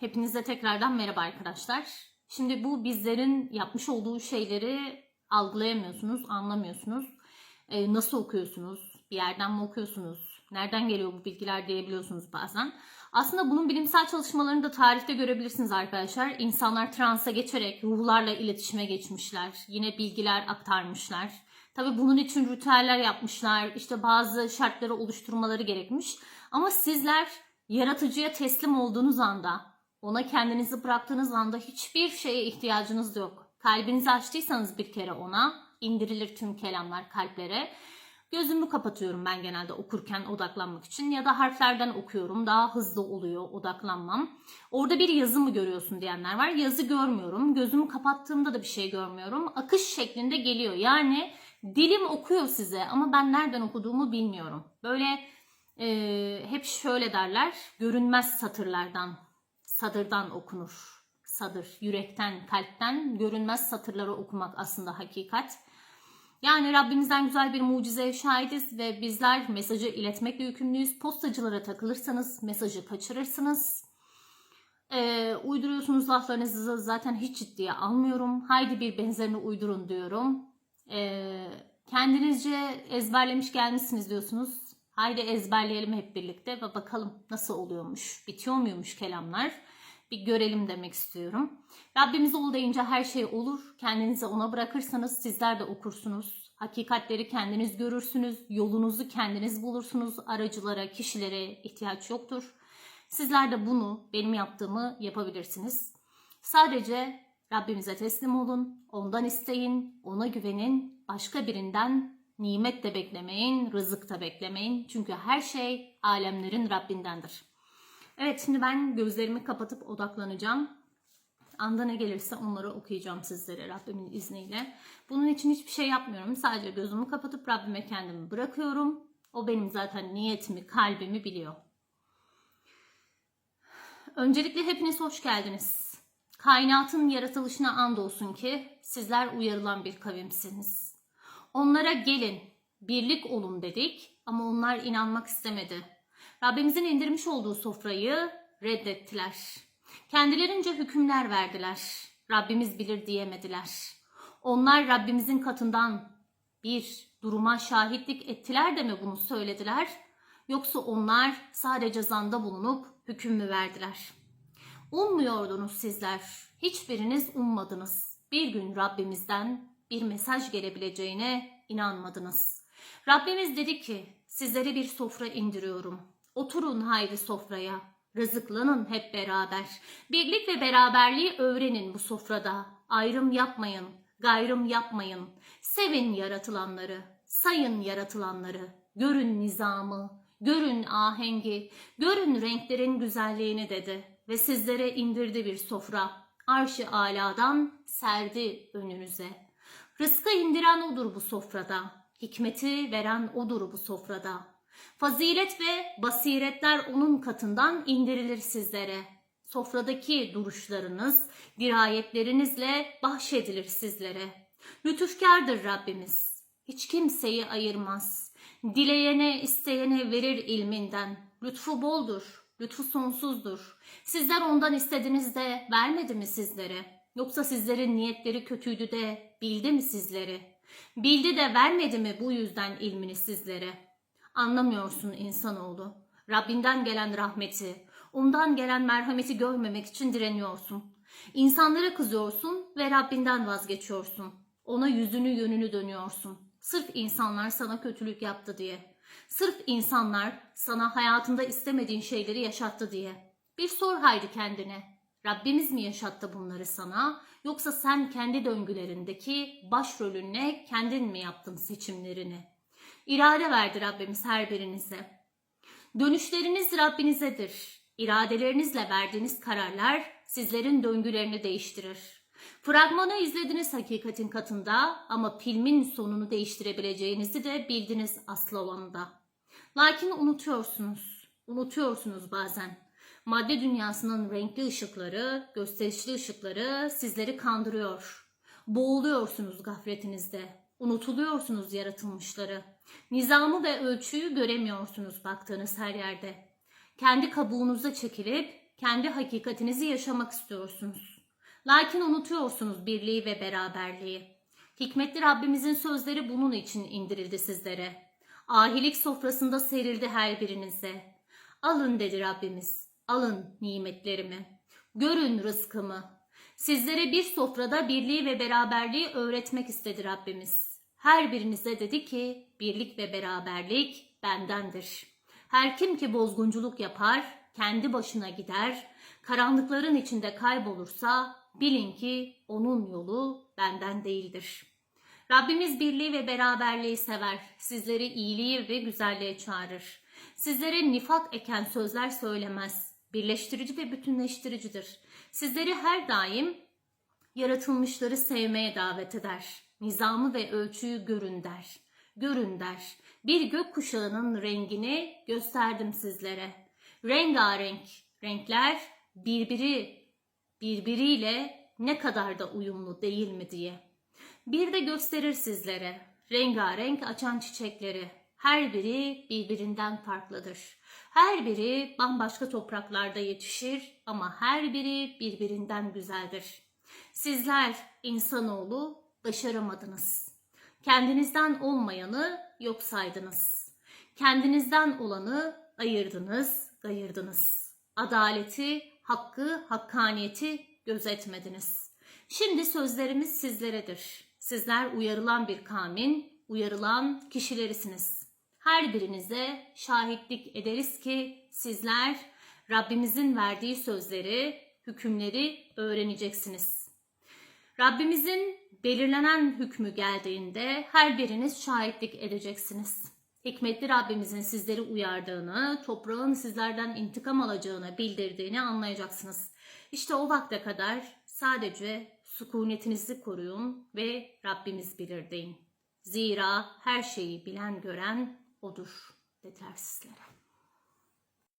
Hepinize tekrardan merhaba arkadaşlar. Şimdi bu bizlerin yapmış olduğu şeyleri algılayamıyorsunuz, anlamıyorsunuz. Ee, nasıl okuyorsunuz? Bir yerden mi okuyorsunuz? Nereden geliyor bu bilgiler diyebiliyorsunuz bazen. Aslında bunun bilimsel çalışmalarını da tarihte görebilirsiniz arkadaşlar. İnsanlar transa geçerek ruhlarla iletişime geçmişler. Yine bilgiler aktarmışlar. Tabii bunun için ritüeller yapmışlar. İşte bazı şartları oluşturmaları gerekmiş. Ama sizler yaratıcıya teslim olduğunuz anda, ona kendinizi bıraktığınız anda hiçbir şeye ihtiyacınız yok. Kalbinizi açtıysanız bir kere ona indirilir tüm kelamlar kalplere. Gözümü kapatıyorum ben genelde okurken odaklanmak için ya da harflerden okuyorum daha hızlı oluyor odaklanmam. Orada bir yazı mı görüyorsun diyenler var. Yazı görmüyorum. Gözümü kapattığımda da bir şey görmüyorum. Akış şeklinde geliyor. Yani dilim okuyor size ama ben nereden okuduğumu bilmiyorum. Böyle e, hep şöyle derler. Görünmez satırlardan, sadırdan okunur. Sadır, yürekten, kalpten görünmez satırları okumak aslında hakikat. Yani Rabbimizden güzel bir mucizeye şahidiz ve bizler mesajı iletmekle yükümlüyüz. Postacılara takılırsanız mesajı kaçırırsınız. Ee, uyduruyorsunuz laflarınızı zaten hiç ciddiye almıyorum. Haydi bir benzerini uydurun diyorum. Ee, kendinizce ezberlemiş gelmişsiniz diyorsunuz. Haydi ezberleyelim hep birlikte ve bakalım nasıl oluyormuş, bitiyor muymuş kelamlar. Bir görelim demek istiyorum. Rabbimiz ol deyince her şey olur. Kendinizi ona bırakırsanız sizler de okursunuz. Hakikatleri kendiniz görürsünüz. Yolunuzu kendiniz bulursunuz. Aracılara, kişilere ihtiyaç yoktur. Sizler de bunu benim yaptığımı yapabilirsiniz. Sadece Rabbimize teslim olun. Ondan isteyin. Ona güvenin. Başka birinden nimet de beklemeyin. Rızık da beklemeyin. Çünkü her şey alemlerin Rabbindendir. Evet şimdi ben gözlerimi kapatıp odaklanacağım. Anda ne gelirse onları okuyacağım sizlere Rabbimin izniyle. Bunun için hiçbir şey yapmıyorum. Sadece gözümü kapatıp Rabbime kendimi bırakıyorum. O benim zaten niyetimi, kalbimi biliyor. Öncelikle hepiniz hoş geldiniz. Kainatın yaratılışına andolsun ki sizler uyarılan bir kavimsiniz. Onlara gelin, birlik olun dedik ama onlar inanmak istemedi. Rabbimizin indirmiş olduğu sofrayı reddettiler. Kendilerince hükümler verdiler. Rabbimiz bilir diyemediler. Onlar Rabbimizin katından bir duruma şahitlik ettiler de mi bunu söylediler? Yoksa onlar sadece zanda bulunup hüküm mü verdiler? Ummuyordunuz sizler. Hiçbiriniz ummadınız. Bir gün Rabbimizden bir mesaj gelebileceğine inanmadınız. Rabbimiz dedi ki sizlere bir sofra indiriyorum. Oturun haydi sofraya. Rızıklanın hep beraber. Birlik ve beraberliği öğrenin bu sofrada. Ayrım yapmayın, gayrım yapmayın. Sevin yaratılanları, sayın yaratılanları. Görün nizamı, görün ahengi, görün renklerin güzelliğini dedi. Ve sizlere indirdi bir sofra. Arş-ı aladan serdi önünüze. Rızkı indiren odur bu sofrada. Hikmeti veren odur bu sofrada. Fazilet ve basiretler onun katından indirilir sizlere. Sofradaki duruşlarınız, dirayetlerinizle bahşedilir sizlere. Lütufkardır Rabbimiz. Hiç kimseyi ayırmaz. Dileyene, isteyene verir ilminden. Lütfu boldur, lütfu sonsuzdur. Sizler ondan istediniz de vermedi mi sizlere? Yoksa sizlerin niyetleri kötüydü de bildi mi sizleri? Bildi de vermedi mi bu yüzden ilmini sizlere?'' Anlamıyorsun insanoğlu. Rabbinden gelen rahmeti, ondan gelen merhameti görmemek için direniyorsun. İnsanlara kızıyorsun ve Rabbinden vazgeçiyorsun. Ona yüzünü yönünü dönüyorsun. Sırf insanlar sana kötülük yaptı diye. Sırf insanlar sana hayatında istemediğin şeyleri yaşattı diye. Bir sor haydi kendine. Rabbimiz mi yaşattı bunları sana yoksa sen kendi döngülerindeki başrolünle kendin mi yaptın seçimlerini? İrade verdi Rabbimiz her birinize. Dönüşleriniz Rabbinizedir. İradelerinizle verdiğiniz kararlar sizlerin döngülerini değiştirir. Fragmanı izlediniz hakikatin katında ama filmin sonunu değiştirebileceğinizi de bildiniz asıl olanında. Lakin unutuyorsunuz. Unutuyorsunuz bazen. Madde dünyasının renkli ışıkları, gösterişli ışıkları sizleri kandırıyor. Boğuluyorsunuz gafletinizde. Unutuluyorsunuz yaratılmışları. Nizamı ve ölçüyü göremiyorsunuz baktığınız her yerde. Kendi kabuğunuza çekilip kendi hakikatinizi yaşamak istiyorsunuz. Lakin unutuyorsunuz birliği ve beraberliği. Hikmetli Rabbimizin sözleri bunun için indirildi sizlere. Ahilik sofrasında serildi her birinize. Alın dedi Rabbimiz, alın nimetlerimi. Görün rızkımı. Sizlere bir sofrada birliği ve beraberliği öğretmek istedi Rabbimiz. Her birinize dedi ki birlik ve beraberlik bendendir. Her kim ki bozgunculuk yapar, kendi başına gider, karanlıkların içinde kaybolursa bilin ki onun yolu benden değildir. Rabbimiz birliği ve beraberliği sever. Sizleri iyiliği ve güzelliğe çağırır. Sizlere nifak eken sözler söylemez. Birleştirici ve bütünleştiricidir. Sizleri her daim yaratılmışları sevmeye davet eder. Nizamı ve ölçüyü görün der. Görün der. Bir gök kuşağının rengini gösterdim sizlere. Rengarenk renkler birbiri birbiriyle ne kadar da uyumlu değil mi diye. Bir de gösterir sizlere rengarenk açan çiçekleri. Her biri birbirinden farklıdır. Her biri bambaşka topraklarda yetişir ama her biri birbirinden güzeldir. Sizler insanoğlu başaramadınız. Kendinizden olmayanı yok saydınız. Kendinizden olanı ayırdınız, gayırdınız. Adaleti, hakkı, hakkaniyeti gözetmediniz. Şimdi sözlerimiz sizleredir. Sizler uyarılan bir kavmin, uyarılan kişilerisiniz. Her birinize şahitlik ederiz ki sizler Rabbimizin verdiği sözleri, hükümleri öğreneceksiniz. Rabbimizin belirlenen hükmü geldiğinde her biriniz şahitlik edeceksiniz. Hikmetli Rabbimizin sizleri uyardığını, toprağın sizlerden intikam alacağını bildirdiğini anlayacaksınız. İşte o vakte kadar sadece sükunetinizi koruyun ve Rabbimiz bilir deyin. Zira her şeyi bilen gören odur dediler sizlere.